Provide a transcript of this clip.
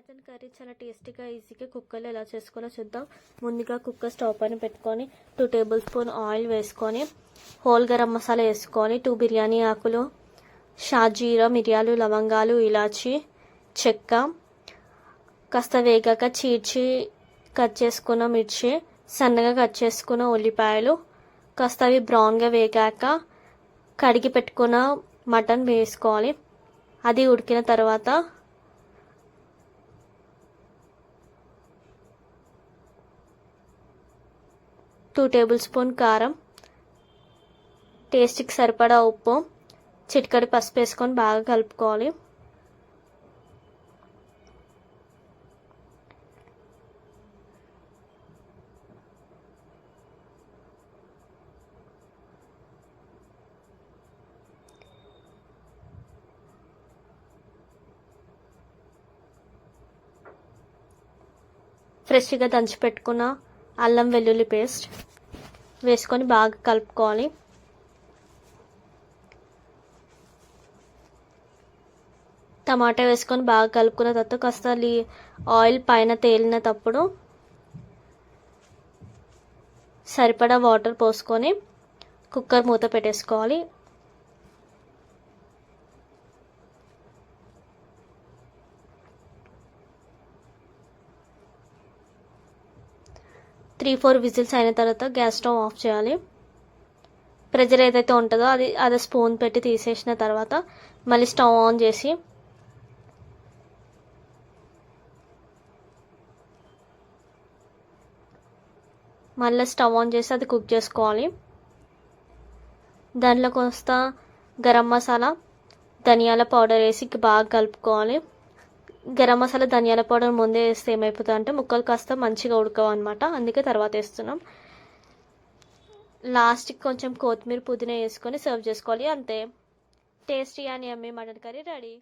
Mutton curry చాలా టేస్టీగా ఈజీగా కుక్కర్లో ఎలా చేసుకోవాలో చూద్దాం. ముందుగా కుక్కర్ స్టవ్ పైన పెట్టుకొని టూ టేబుల్ స్పూన్ ఆయిల్ వేసుకొని హోల్ గరం మసాలా వేసుకొని టూ బిర్యానీ ఆకులు షాజీరా మిరియాలు లవంగాలు ఇలాచి చెక్క కాస్త వేగాక చీడ్చి కట్ చేసుకున్న మిర్చి సన్నగా కట్ చేసుకున్న ఉల్లిపాయలు కాస్త అవి బ్రౌన్గా వేగాక కడిగి పెట్టుకున్న మటన్ వేసుకోవాలి. అది ఉడికిన తర్వాత టూ టేబుల్ స్పూన్ కారం. టేస్ట్కి సరిపడా ఉప్పు. చిటికడి పసుపు వేసుకొని బాగా కలుపుకోవాలి. ఫ్రెష్గా దంచి పెట్టుకున్న అల్లం వెల్లుల్లి పేస్ట్. వేసుకొని బాగా కలుపుకోవాలి. టమాటా వేసుకొని బాగా కలుపుకున్న తర్వాత కాస్త లీ- ఆయిల్ పైన తేలిన తప్పుడు సరిపడా వాటర్ పోసుకొని కుక్కర్ మూత పెట్టేసుకోవాలి. త్రీ ఫోర్ విజిల్స్ అయిన తర్వాత గ్యాస్ స్టవ్ ఆఫ్ చేయాలి. ప్రెజర్ ఏదైతే ఉంటుందో అది అది స్పూన్ పెట్టి తీసేసిన తర్వాత మళ్ళీ స్టవ్ ఆన్ చేసి మళ్ళీ స్టవ్ ఆన్ చేసి అది కుక్ చేసుకోవాలి. దాంట్లో కొంత గరం మసాలా ధనియాల పౌడర్ వేసి బాగా కలుపుకోవాలి. గరం మసాలా ధనియాల పౌడర్ ముందే వేస్తే ఏమైపోతుంది అంటే ముక్కలు కాస్త మంచిగా ఉడకవు అనమాట అందుకే తర్వాత వేస్తున్నాం. లాస్ట్కి కొంచెం కొత్తిమీర పుదీనా వేసుకొని సర్వ్ చేసుకోవాలి. అంతే. టేస్టీ అని అమ్మే మటన్ కర్రీ రెడీ.